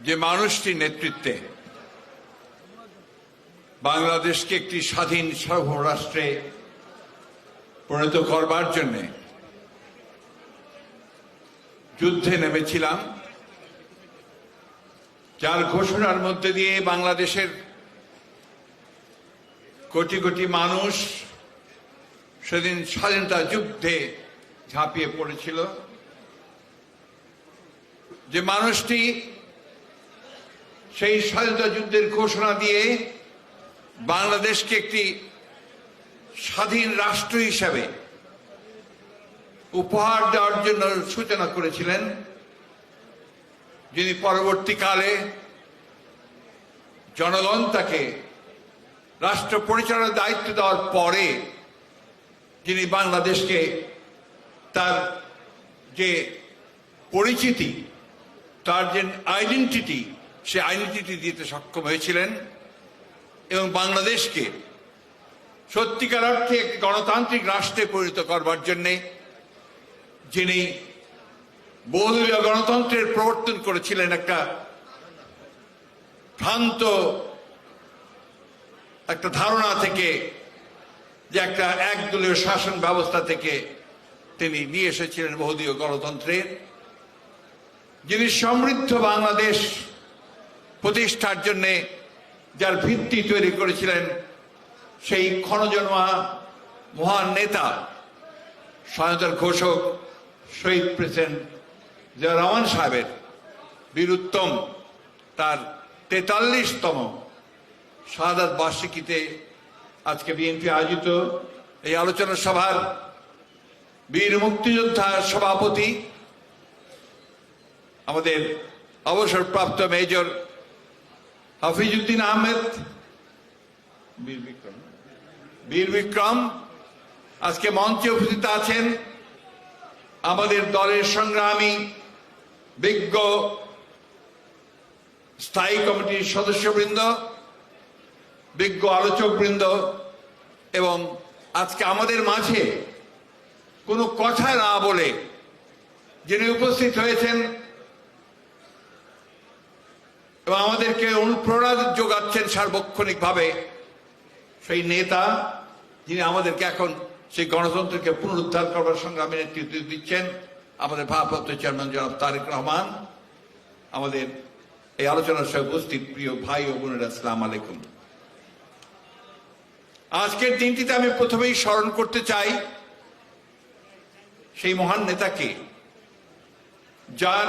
যে মানুষটির নেতৃত্বে বাংলাদেশকে একটি স্বাধীন সার্বভৌম রাষ্ট্রে পরিণত করবার জন্যে যুদ্ধে নেমেছিলাম, যার ঘোষণার মধ্যে দিয়ে বাংলাদেশের কোটি কোটি মানুষ সেদিন স্বাধীনতা যুদ্ধে ঝাঁপিয়ে পড়েছিল। যে মানুষটি সেই স্বাধীনতা যুদ্ধের ঘোষণা দিয়ে বাংলাদেশকে একটি স্বাধীন রাষ্ট্র হিসাবে উপহার দেওয়ার জন্য সূচনা করেছিলেন, যিনি পরবর্তীকালে জনগণ তাকে রাষ্ট্র পরিচালনার দায়িত্ব দেওয়ার পরে যিনি বাংলাদেশকে তার যে পরিচিতি, তার যে আইডেন্টিটি সে আইডেন্টিটি দিতে সক্ষম হয়েছিলেন এবং বাংলাদেশকে সত্যিকার অর্থে একটি গণতান্ত্রিক রাষ্ট্রে পরিণত করবার জন্যে যিনি বহুদলীয় গণতন্ত্রের প্রবর্তন করেছিলেন একটা ভ্রান্ত একটা ধারণা থেকে যে একটা একদলীয় শাসন ব্যবস্থা থেকে তিনি নিয়ে এসেছিলেন বহুদলীয় গণতন্ত্রের যিনি সমৃদ্ধ বাংলাদেশ প্রতিষ্ঠার জন্যে যার ভিত্তি তৈরি করেছিলেন সেই ক্ষণজন্মা মহান নেতা স্বাধীনতার ঘোষক, শহীদ প্রেসিডেন্ট জিয়া রহমান সাহেবের বীরুত্তম, তার তেতাল্লিশতম শাহাদাত বার্ষিকীতে আজকে বিএনপি আয়োজিত এই আলোচনা সভার বীর মুক্তিযোদ্ধা সভাপতি, আমাদের অবসরপ্রাপ্ত মেজর হাফিজউদ্দিন আহমেদ, বীর বিক্রম। বীর বিক্রম, আজকে মঞ্চে উপস্থিত আছেন আমাদের দলের সংগ্রামী, বিজ্ঞ, স্থায়ী কমিটির সদস্যবৃন্দ, বিজ্ঞ আলোচকবৃন্দ এবং আজকে আমাদের মাঝে কোনো কথা না বলে যিনি উপস্থিত হয়েছেন এবং আমাদেরকে অনুপ্রেরণা যোগাচ্ছেন সার্বক্ষণিকভাবে সেই নেতা, যিনি আমাদেরকে এখন সেই গণতন্ত্রকে পুনরুদ্ধার করবার সংগ্রামে নেতৃত্ব দিচ্ছেন, আমাদের ভারপ্রাপ্ত চেয়ারম্যান জনাব তারেক রহমান, আমাদের এই আলোচনার সঙ্গে উপস্থিত প্রিয় ভাই ও বোনেরা, আসসালাম আলাইকুম। আজকের দিনটিতে আমি প্রথমেই স্মরণ করতে চাই সেই মহান নেতাকে, যার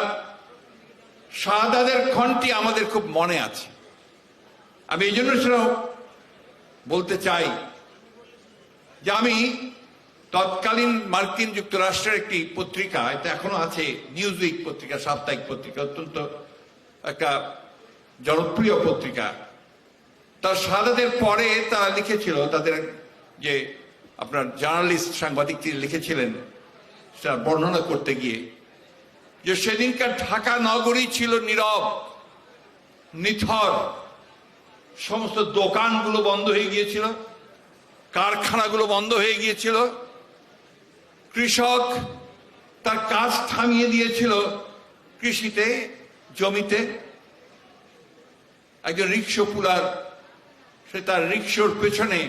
শাহাদাদের ক্ষণটি আমাদের খুব মনে আছে। আমি এই জন্য বলতে চাই যে আমি তৎকালীন মার্কিন যুক্তরাষ্ট্রের একটি পত্রিকা, এটা এখনও আছে নিউজ উইক পত্রিকা, সাপ্তাহিক পত্রিকা, অত্যন্ত একটা জনপ্রিয় পত্রিকা। তার সাদাদের পরে তারা লিখেছিল, তাদের যে আপনার জার্নালিস্ট, সাংবাদিক তিনি লিখেছিলেন, সেটা বর্ণনা করতে গিয়ে যে সেদিনকার ঢাকা নগরী ছিল নীরব, নিথর, সমস্ত দোকানগুলো বন্ধ হয়ে গিয়েছিল, কারখানাগুলো বন্ধ হয়ে গিয়েছিল। কৃষক তার কাজ থামিয়ে দিয়েছিল কৃষিতে, জমিতে। একজন রিক্সো পুলার, সে তার রিক্সোর পেছনে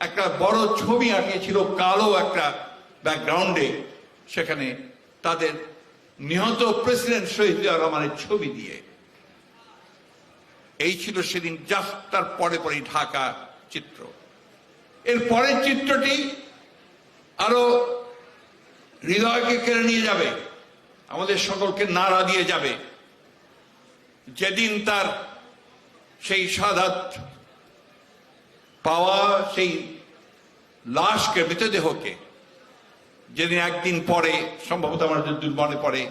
একটা বড় ছবি আঁকিয়েছিল, কালো একটা ব্যাকগ্রাউন্ডে। সেখানে তাদের নিহত প্রেসিডেন্ট শহীদ রহমানের ছবি দিয়ে। এই ছিল সেদিন জাস্ট তার পরে পরে ঢাকা চিত্র। এর পরের চিত্রটি আরও হৃদয়কে কেড়ে নিয়ে যাবে, আমাদের সকলকে নাড়া দিয়ে যাবে। যেদিন তার সেই সাদাত পাওয়া, সেই লাশকে মৃতদেহকে যেদিন একদিন পরে, সম্ভবত আমার যদি মনে পড়ে,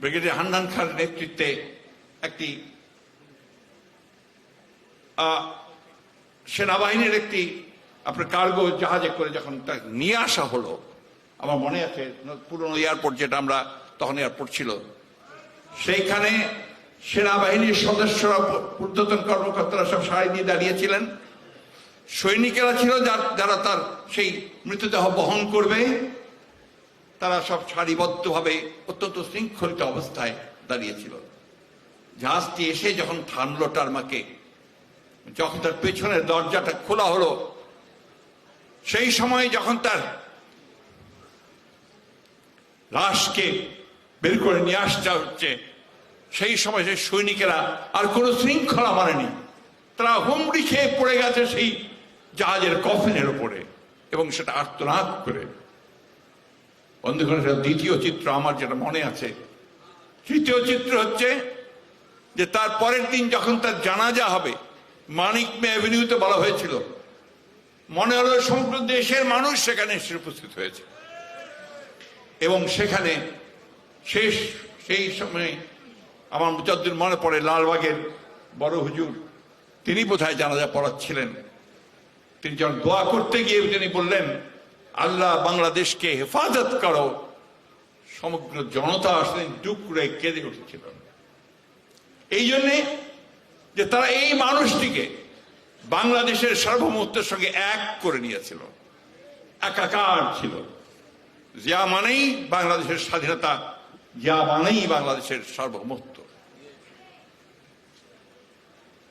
ব্রিগেডিয়ার হান্নান খান নেতৃত্বে একটি সেনাবাহিনীর একটি, আপনার কার্গো জাহাজে করে যখন তা নিয়ে আসা হলো, আমার মনে আছে, পুরনো এয়ারপোর্ট যেটা আমরা তখন এয়ারপোর্ট ছিল, সেইখানে সেনাবাহিনীর সদস্যরা ঊর্ধ্বতন কর্মকর্তারা সব সারি দিয়ে দাঁড়িয়েছিলেন। সৈনিকেরা ছিল যারা তার সেই মৃতদেহ বহন করবে তারা সব সারিবদ্ধভাবে অত্যন্ত শৃঙ্খলিত অবস্থায় দাঁড়িয়েছিল। জাহাজটি এসে যখন থামলো টারমাকে যখন তার পেছনের দরজাটা খোলা হলো, সেই সময় যখন তার লাশকে বের করে নিয়ে আসতে হচ্ছে, সেই সময় সেই সৈনিকেরা আর কোনো শৃঙ্খলা মানেনি। তারা হুমড়ি খেয়ে পড়ে গেছে সেই জাহাজের কফিনের উপরে এবং সেটা আর্তনাদ করে। বন্ধুগণ দ্বিতীয় চিত্র আমার যেটা মনে আছে। তৃতীয় চিত্র হচ্ছে যে তার পরের দিন যখন তার জানাজা হবে, মানিক মে অ্যাভিনিউতে বলা হয়েছিল। মনে হলো সমগ্র দেশের মানুষ সেখানে এসে উপস্থিত হয়েছে। এবং সেখানে শেষ সেই সময়ে আমার যতদূর মনে পড়ে, লালবাগের বড় হুজুর, তিনি বোধহয় জানাজা পড়াচ্ছিলেন। তিনি যখন দোয়া করতে গিয়ে তিনি বললেন আল্লাহ বাংলাদেশকে হেফাজত করো। সমগ্র জনতা আসলেন ডুকরে কেঁদে উঠেছিল। এই জন্যে যে তারা এই মানুষটিকে বাংলাদেশের সার্বভৌমত্বের সঙ্গে এক করে নিয়েছিল। একাকার ছিল। জিয়া মানেই বাংলাদেশের স্বাধীনতা, জিয়া মানেই বাংলাদেশের সার্বভৌমত্ব।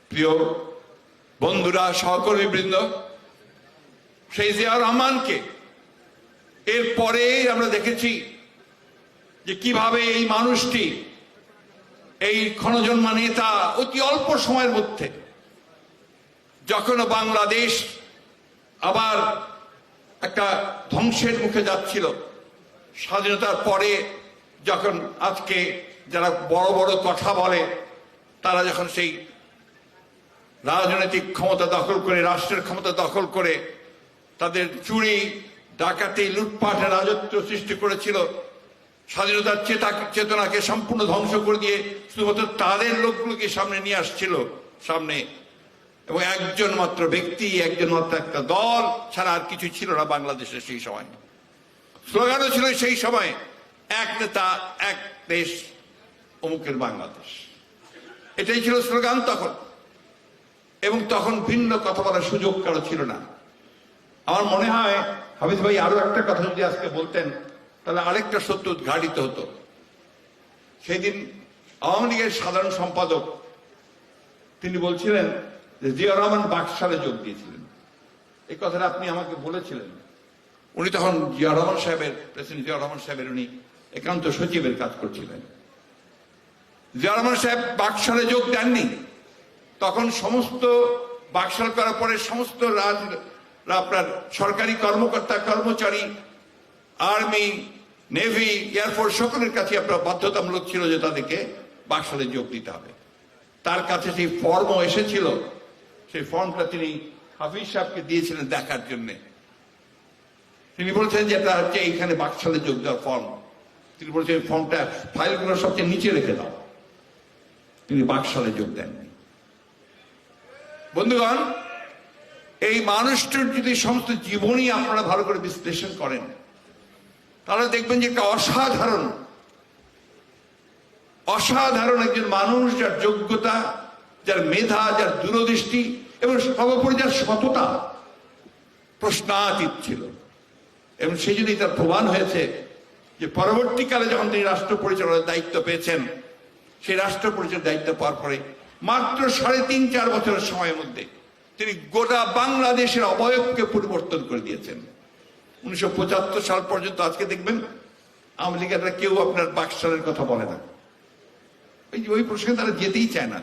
প্রিয় বন্ধুরা সহকর্মী বৃন্দ সেই জিয়া রহমানকে এরপরে আমরা দেখেছি যে কীভাবে এই মানুষটি, এই ক্ষণজন্মা নেতা অতি অল্প সময়ের মধ্যে যখন বাংলাদেশ আবার একটা ধ্বংসের মুখে যাচ্ছিল, স্বাধীনতার পরে যখন আজকে যারা বড় বড় কথা বলে, তারা যখন সেই রাজনৈতিক ক্ষমতা দখল করে, রাষ্ট্রের ক্ষমতা দখল করে, তাদের চুরি ডাকাতি, লুটপাটের রাজত্ব সৃষ্টি করেছিল। স্বাধীনতার চেতা চেতনাকে সম্পূর্ণ ধ্বংস করে দিয়ে শুধুমাত্র তাদের লোকগুলোকে সামনে নিয়ে আসছিল, সামনে। এবং একজন মাত্র ব্যক্তি, একজন মাত্র একটা দল ছাড়া আর কিছু ছিল না বাংলাদেশে সেই সময়। স্লোগানও ছিল সেই সময়, এক নেতা, এক দেশ, অমুকের বাংলাদেশ। এটাই ছিল স্লোগান তখন। এবং তখন ভিন্ন কথা বলার সুযোগ কারও ছিল না। আমার মনে হয় হাফিজ ভাই, আরও একটা কথা যদি আজকে বলতেন, তাহলে আরেকটা সত্য উদ্ঘাটিত হতো। সেদিন আওয়ামী লীগের সাধারণ সম্পাদক, তিনি বলছিলেন যে জিয়া রহমান বাকশালে যোগ দিয়েছিলেন। এই কথাটা আপনি আমাকে বলেছিলেন। উনি তখন জিয়া রহমান সাহেবের, প্রেসিডেন্ট জিয়া রহমান সাহেবের উনি একান্ত সচিবের কাজ করছিলেন। জিয়া রহমান সাহেব বাকশালে যোগ দেননি। তখন সমস্ত বাকশাল করার পরে সমস্ত রাজ আপনার সরকারি কর্মকর্তা, কর্মচারী, আর্মি, নেভি এয়ারফোর্স সকলের কাছে আপনার বাধ্যতামূলক ছিল যে তাদেরকে বাকশালে যোগ দিতে হবে। তার কাছে সেই ফর্মও এসেছিল। সেই ফর্মটা তিনি হাফিজ সাহেবকে দিয়েছিলেন দেখার জন্য। তিনি বলছেন যে এটা হচ্ছে এইখানে বাকশালে যোগ দেওয়ার ফর্ম। তিনি বলছেন ফর্মটা ফাইলগুলো সবচেয়ে নিচে রেখে দাও। তিনি বাকশালে যোগ দেননি। বন্ধুগণ এই মানুষটির যদি সমস্ত জীবনই আপনারা ভালো করে বিশ্লেষণ করেন, তাহলে দেখবেন যে একটা অসাধারণ অসাধারণ একজন মানুষ যার যোগ্যতা, যার মেধা, যার দূরদৃষ্টি এবং সর্বোপরি যার সততা প্রশ্নাতীত ছিল। এবং সেই জন্যই তার প্রমাণ হয়েছে যে পরবর্তীকালে যখন তিনি রাষ্ট্র পরিচালনার দায়িত্ব পেয়েছেন, সেই রাষ্ট্র পরিচালনার দায়িত্ব পাওয়ার পরে মাত্র সাড়ে তিন, চার বছরের সময়ের মধ্যে তিনি গোটা বাংলাদেশের অবয়বকে পরিবর্তন করে দিয়েছেন। উনিশশো পঁচাত্তর সাল পর্যন্ত আজকে দেখবেন আওয়ামী লীগেরা কেউ আপনার বাকশালের কথা বলে না। ওই ওই প্রসঙ্গে তারা যেতেই চায় না।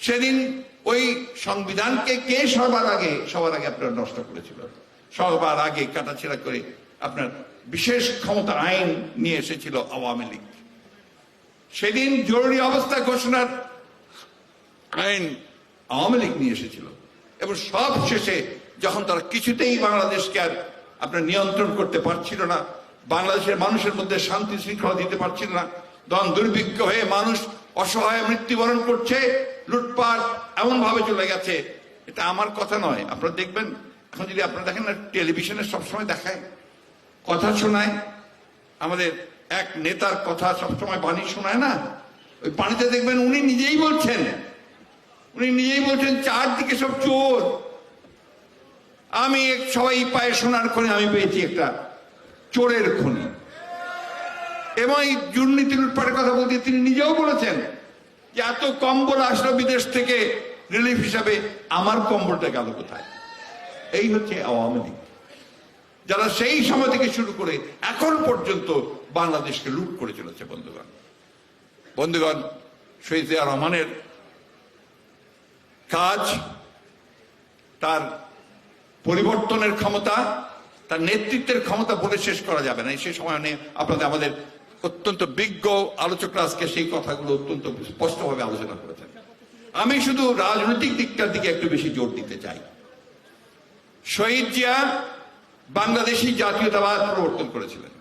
সেদিন ওই সংবিধানকে কে সবার আগে সবার আগে আপনার নষ্ট করেছিল? সবার আগে কাটাছেড়া করে আপনার বিশেষ ক্ষমতা আইন নিয়ে এসেছিল আওয়ামী লীগ। সেদিন জরুরি অবস্থা ঘোষণার আইন আওয়ামী লীগ নিয়ে এসেছিল। এবং সব শেষে যখন তারা কিছুতেই বাংলাদেশকে আর আপনার নিয়ন্ত্রণ করতে পারছিল না, বাংলাদেশের মানুষের মধ্যে শান্তি শৃঙ্খলা দিতে পারছিল না তখন দুর্ভিক্ষ হয়ে মানুষ অসহায় মৃত্যুবরণ করছে, লুটপাট এমন ভাবে চলে গেছে। এটা আমার কথা নয়। আপনারা দেখবেন, এখন যদি আপনারা দেখেন না, টেলিভিশনে সবসময় দেখায়, কথা শোনায়। আমাদের এক নেতার কথা সবসময় বাণী শোনায় না? ওই বাণীতে দেখবেন উনি নিজেই বলছেন উনি নিজেই বলছেন, চারদিকে সব চোর। আমি সবাই পায়ে সোনার খনি, আমি পেয়েছি একটা চোরের খনি। এবং এই দুর্নীতি লুটপাটের কথা বলতে তিনি নিজেও বলেছেন যে এত কম্বল আসলো বিদেশ থেকে রিলিফ হিসাবে, আমার কম্বলটা গেল কোথায়? এই হচ্ছে আওয়ামী লীগ। যারা সেই সময় থেকে শুরু করে এখন পর্যন্ত বাংলাদেশকে লুট করে চলেছে বন্ধুগণ। বন্ধুগণ, শহীদ রহমানের কাজ, তার পরিবর্তনের ক্ষমতা, তার নেতৃত্বের ক্ষমতা বলে শেষ করা যাবে না। সেই সময় নিয়ে আপনাদের, আমাদের অত্যন্ত বিজ্ঞ আলোচকরা আজকে সেই কথাগুলো অত্যন্ত স্পষ্টভাবে আলোচনা করেছেন। আমি শুধু রাজনৈতিক দিকটার দিকে একটু বেশি জোর দিতে চাই। শহীদ জিয়া বাংলাদেশি জাতীয়তাবাদ প্রবর্তন করেছিলেন।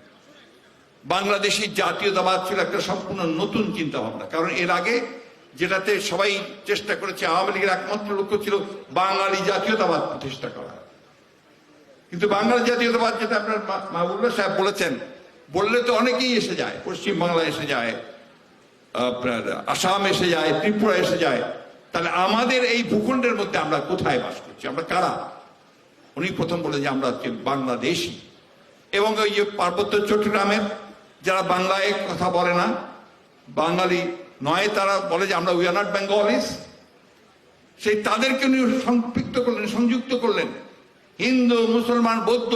বাংলাদেশি জাতীয়তাবাদ ছিল একটা সম্পূর্ণ নতুন চিন্তা ভাবনা কারণ এর আগে যেটাতে সবাই চেষ্টা করেছে, আওয়ামী লীগের একমাত্র লক্ষ্য ছিল বাঙালি জাতীয়তাবাদ প্রতিষ্ঠা করা। কিন্তু বাঙালি জাতীয়তাবাদ যেটা আপনার মাহবুবুল্লাহ সাহেব বলেছেন, বললে তো অনেকেই এসে যায় পশ্চিম বাংলা এসে যায়, আপনার আসাম এসে যায়, ত্রিপুরা এসে যায়। তাহলে আমাদের এই ভূখণ্ডের মধ্যে আমরা কোথায় বাস করছি? আমরা কারা? উনি প্রথম বলে যে আমরা হচ্ছে বাংলাদেশি। এবং ওই যে পার্বত্য চট্টগ্রামের, যারা বাংলায় কথা বলে না, বাঙালি নয় তারা বলে যে আমরা উই আর নট বেঙ্গলিস সেই তাদেরকে উনি সম্পৃক্ত করলেন, সংযুক্ত করলেন। হিন্দু, মুসলমান, বৌদ্ধ